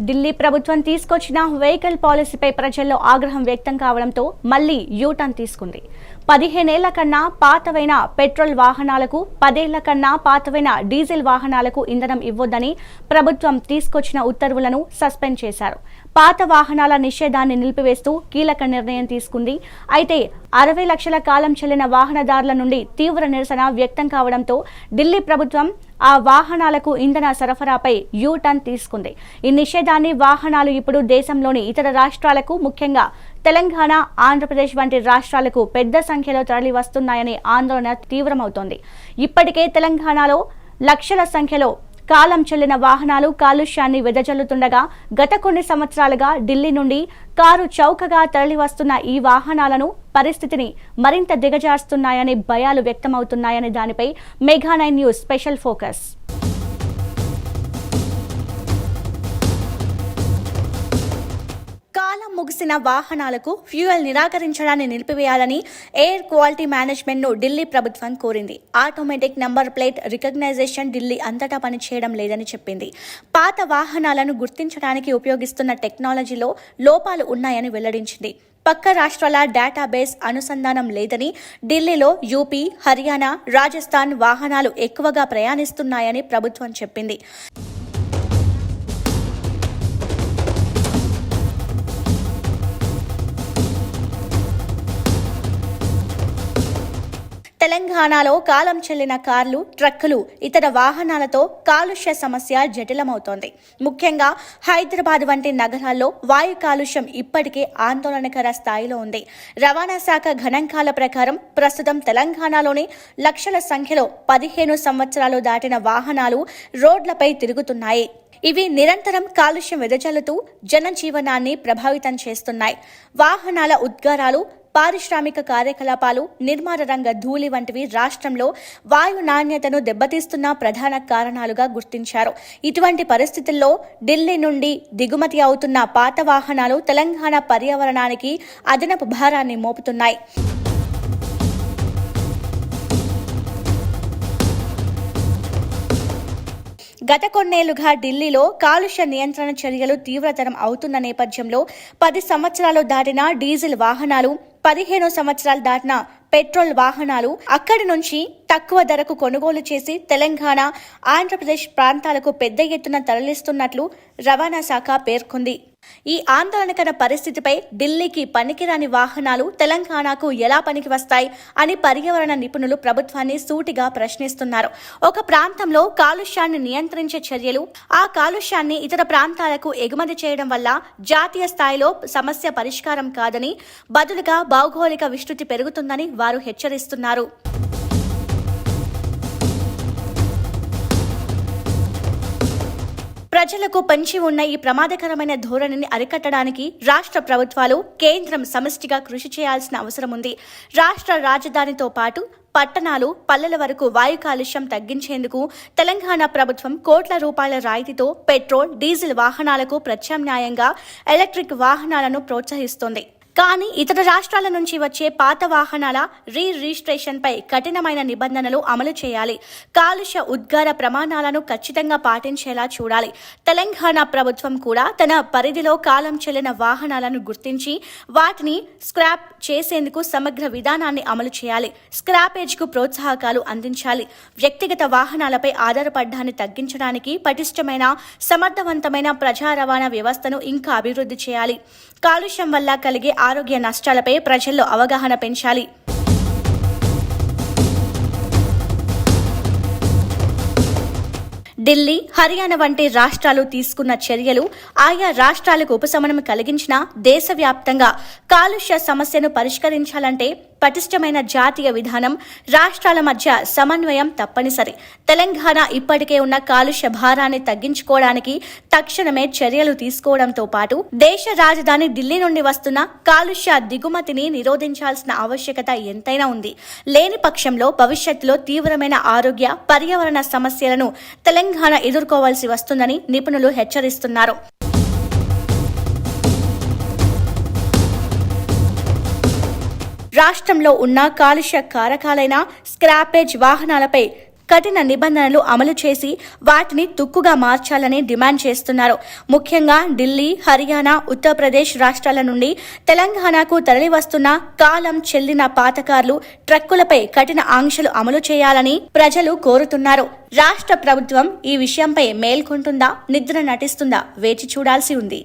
ఢిల్లీ ప్రభుత్వం తీసుకొచ్చిన వెహికల్ పాలసీపై ప్రజల్లో ఆగ్రహం వ్యక్తం కావడంతో మళ్ళీ యూటర్న్ తీసుకుంది. పదిహేనేళ్ళ కన్నా పాతవైన పెట్రోల్ వాహనాలకు పదేళ్ళ కన్నా పాతవైన డీజిల్ వాహనాలకు ఇంధనం ఇవ్వొద్దని ప్రభుత్వం తీసుకొచ్చిన ఉత్తర్వులను సస్పెండ్ చేశారు. పాత వాహనాల నిషేధాన్ని నిలిపివేస్తూ కీలక నిర్ణయం తీసుకుంది. అయితే అరవై లక్షల కాలం చెల్లిన వాహనదారుల నుండి తీవ్ర నిరసన వ్యక్తం కావడంతో ఢిల్లీ ప్రభుత్వం ఆ వాహనాలకు ఇంధన సరఫరాపై యూ టర్న్ తీసుకుంది. ఈ నిషేధాన్ని వాహనాలు ఇప్పుడు దేశంలోని ఇతర రాష్ట్రాలకు ముఖ్యంగా తెలంగాణ ఆంధ్రప్రదేశ్ వంటి రాష్ట్రాలకు పెద్ద సంఖ్యలో తరలి వస్తున్నాయనే ఆందోళన తీవ్రమవుతోంది. ఇప్పటికే తెలంగాణలో లక్షల సంఖ్యలో కాలం చెల్లిన వాహనాలు కాలుష్యాన్ని వెదజల్లుతుండగా గత కొన్ని సంవత్సరాలుగా ఢిల్లీ నుండి కారు చౌకగా తరలి వస్తున్న ఈ వాహనాలను పరిస్థితిని మరింత దిగజారుస్తున్నాయనే భయాలు వ్యక్తమవుతున్నాయనే దానిపై మెగా న్యూస్ స్పెషల్ ఫోకస్. ముగిసిన వాహనాలకు ఫ్యూయల్ నిరాకరించడాన్ని నిలిపివేయాలని ఎయిర్ క్వాలిటీ మేనేజ్మెంట్ను ఢిల్లీ ప్రభుత్వం కోరింది. Automatic number plate recognition Delhi అంతటా పనిచేయడం లేదని చెప్పింది. పాత వాహనాలను గుర్తించడానికి ఉపయోగిస్తున్న టెక్నాలజీలో లోపాలు ఉన్నాయని వెల్లడించింది. పక్క రాష్ట్రాల డేటాబేస్ అనుసంధానం లేదని ఢిల్లీలో యూపీ హర్యానా రాజస్థాన్ వాహనాలు ఎక్కువగా ప్రయాణిస్తున్నాయని ప్రభుత్వం చెప్పింది. తెలంగాణలో కాలం చెల్లిన కార్లు ట్రక్కులు ఇతర వాహనాలతో కాలుష్య సమస్య జటిలమవుతోంది. ముఖ్యంగా హైదరాబాద్ వంటి నగరాల్లో వాయు కాలుష్యం ఇప్పటికే ఆందోళనకర స్థాయిలో ఉంది. రవాణా శాఖ గణాంకాల ప్రకారం ప్రస్తుతం తెలంగాణలోని లక్షల సంఖ్యలో పదిహేను సంవత్సరాలు దాటిన వాహనాలు రోడ్లపై తిరుగుతున్నాయి. ఇవి నిరంతరం కాలుష్యం వెదజల్లుతూ జనజీవనాన్ని ప్రభావితం చేస్తున్నాయి. వాహనాల ఉద్గారాలు పారిశ్రామిక కార్యకలాపాలు నిర్మాణ రంగ ధూళి వంటివి రాష్ట్రంలో వాయు నాణ్యతను దెబ్బతీస్తున్న ప్రధాన కారణాలుగా గుర్తించారు. ఇటువంటి పరిస్థితుల్లో ఢిల్లీ నుండి దిగుమతి అవుతున్న పాత వాహనాలు తెలంగాణ పర్యావరణానికి అదనపు భారాన్ని మోపుతున్నాయి. గత కొన్నేళ్ళుగా ఢిల్లీలో కాలుష్య నియంత్రణ చర్యలు తీవ్రతరం అవుతున్న నేపథ్యంలో పది సంవత్సరాలు దాటిన డీజిల్ వాహనాలు పదిహేను సంవత్సరాలు దాటిన పెట్రోల్ వాహనాలు అక్కడి నుంచి తక్కువ ధరకు కొనుగోలు చేసి తెలంగాణ ఆంధ్రప్రదేశ్ ప్రాంతాలకు పెద్ద ఎత్తున తరలిస్తున్నట్లు రవాణా శాఖ పేర్కొంది. ఈ ఆందోళనకర పరిస్థితిపై ఢిల్లీకి పనికిరాని వాహనాలు తెలంగాణకు ఎలా పనికి వస్తాయి అని పర్యావరణ నిపుణులు ప్రభుత్వాన్ని సూటిగా ప్రశ్నిస్తున్నారు. ఒక ప్రాంతంలో కాలుష్యాన్ని నియంత్రించే చర్యలు ఆ కాలుష్యాన్ని ఇతర ప్రాంతాలకు ఎగుమతి చేయడం వల్ల జాతీయ స్థాయిలో సమస్య పరిష్కారం కాదని బదులుగా భౌగోళిక విస్తృతి పెరుగుతుందని వారు హెచ్చరిస్తున్నారు. ప్రజలకు పంచి ఉన్న ఈ ప్రమాదకరమైన ధోరణిని అరికట్టడానికి రాష్ట్ర ప్రభుత్వాలు కేంద్రం సమష్టిగా కృషి చేయాల్సిన అవసరం ఉంది. రాష్ట్ర రాజధానితో పాటు పట్టణాలు పల్లెల వరకు వాయు కాలుష్యం తగ్గించేందుకు తెలంగాణ ప్రభుత్వం కోట్ల రూపాయల రాయితీతో పెట్రోల్ డీజిల్ వాహనాలకు ప్రత్యామ్నాయంగా ఎలక్ట్రిక్ వాహనాలను ప్రోత్సహిస్తోంది. కానీ ఇతర రాష్ట్రాల నుంచి వచ్చే పాత వాహనాల రీ రిజిస్ట్రేషన్పై కఠినమైన నిబంధనలు అమలు చేయాలి. కాలుష్య ఉద్గార ప్రమాణాలను ఖచ్చితంగా పాటించేలా చూడాలి. తెలంగాణ ప్రభుత్వం కూడా తన పరిధిలో కాలం చెల్లిన వాహనాలను గుర్తించి వాటిని స్క్రాప్ చేసేందుకు సమగ్ర విధానాన్ని అమలు చేయాలి. స్క్రాపేజ్కు ప్రోత్సాహకాలు అందించాలి. వ్యక్తిగత వాహనాలపై ఆధారపడ్డాన్ని తగ్గించడానికి పటిష్టమైన సమర్థవంతమైన ప్రజా రవాణా వ్యవస్థను ఇంకా అభివృద్ధి చేయాలి. కాలుష్యం వల్ల కలిగే ఆరోగ్య నష్టాలపై ప్రజల్లో అవగాహన పెంచాలి. ఢిల్లీ హర్యానా వంటి రాష్ట్రాలు తీసుకున్న చర్యలు ఆయా రాష్ట్రాలకు ఉపశమనం కలిగించిన దేశవ్యాప్తంగా కాలుష్య సమస్యను పరిష్కరించాలంటే పటిష్టమైన జాతీయ విధానం రాష్ట్రాల మధ్య సమన్వయం తప్పనిసరి. తెలంగాణ ఇప్పటికే ఉన్న కాలుష్య భారాన్ని తగ్గించుకోవడానికి తక్షణమే చర్యలు తీసుకోవడంతో పాటు దేశ రాజధాని ఢిల్లీ నుండి వస్తున్న కాలుష్య దిగుమతిని నిరోధించాల్సిన ఆవశ్యకత ఎంతైనా ఉంది. లేని పక్షంలో భవిష్యత్తులో తీవ్రమైన ఆరోగ్య పర్యావరణ సమస్యలను తెలంగాణ ఎదుర్కోవాల్సి వస్తుందని నిపుణులు హెచ్చరిస్తున్నారు. రాష్ట్రంలో ఉన్న కాలుష్య కారకాలైన స్క్రాపేజ్ వాహనాలపై కఠిన నిబంధనలు అమలు చేసి వాటిని తుక్కుగా మార్చాలని డిమాండ్ చేస్తున్నారు. ముఖ్యంగా ఢిల్లీ హర్యానా ఉత్తరప్రదేశ్ రాష్ట్రాల నుండి తెలంగాణకు తరలివస్తున్న కాలం చెల్లిన పాతకార్లు ట్రక్కులపై కఠిన ఆంక్షలు అమలు చేయాలని ప్రజలు కోరుతున్నారు. రాష్ట్ర ప్రభుత్వం ఈ విషయంపై మేల్కొంటుందా నిద్ర నటిస్తుందా వేచి చూడాల్సి ఉంది.